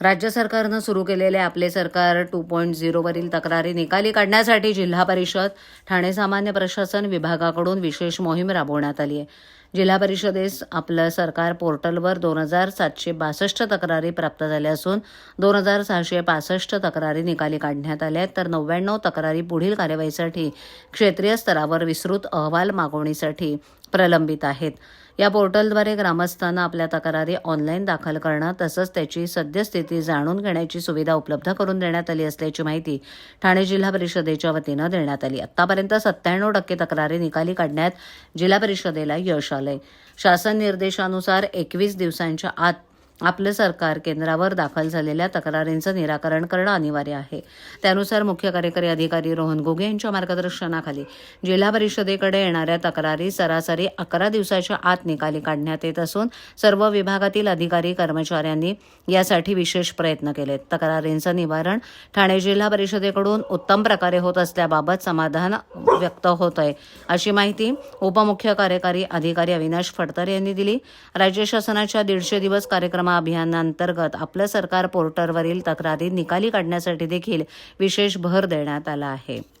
राज्य सरकारनं सुरू केलेले आपले सरकार टू पॉईंट झिरोवरील तक्रारी निकाली काढण्यासाठी जिल्हा परिषद ठाणे सामान्य प्रशासन विभागाकडून विशेष मोहीम राबवण्यात आली आहे. जिल्हा परिषदेस आपलं सरकार पोर्टलवर दोन हजार सातशे बासष्ट तक्रारी प्राप्त झाल्या असून दोन हजार सहाशे पासष्ट तक्रारी निकाली काढण्यात आल्या आहेत. तर नव्याण्णव तक्रारी पुढील कार्यवाहीसाठी क्षेत्रीय स्तरावर विस्तृत अहवाल मागवणीसाठी प्रलंबित आहेत. या पोर्टलद्वारे ग्रामस्थांना आपल्या तक्रारी ऑनलाईन दाखल करणं तसंच त्याची सद्यस्थिती जाणून घेण्याची सुविधा उपलब्ध करून देण्यात आली असल्याची माहिती ठाणे जिल्हा परिषदेच्या वतीनं देण्यात आली. आतापर्यंत सत्त्याण्णव टक्के तक्रारी निकाली काढण्यात जिल्हा परिषदेला यश आलंय शासन निर्देशानुसार एकवीस दिवसांच्या आत आपलं सरकार केंद्रावर दाखल झालेल्या तक्रारींचं निराकरण करणं अनिवार्य आहे. त्यानुसार मुख्य कार्यकारी अधिकारी रोहन गोगे यांच्या मार्गदर्शनाखाली जिल्हा परिषदेकडे येणाऱ्या तक्रारी सरासरी अकरा दिवसाच्या आत निकाली काढण्यात येत असून सर्व विभागातील अधिकारी कर्मचाऱ्यांनी यासाठी विशेष प्रयत्न केलेत. तक्रारींचं निवारण ठाणे जिल्हा परिषदेकडून उत्तम प्रकारे होत असल्याबाबत समाधान व्यक्त होत आहे अशी माहिती उपमुख्य कार्यकारी अधिकारी अविनाश फडतर यांनी दिली. राज्य शासनाच्या दीडशे दिवस कार्यक्रम अभियानांतर्गत आपलं सरकार पोर्टलवरील तक्रारी निकाली काढण्यासाठी देखील विशेष भर देण्यात आला आहे.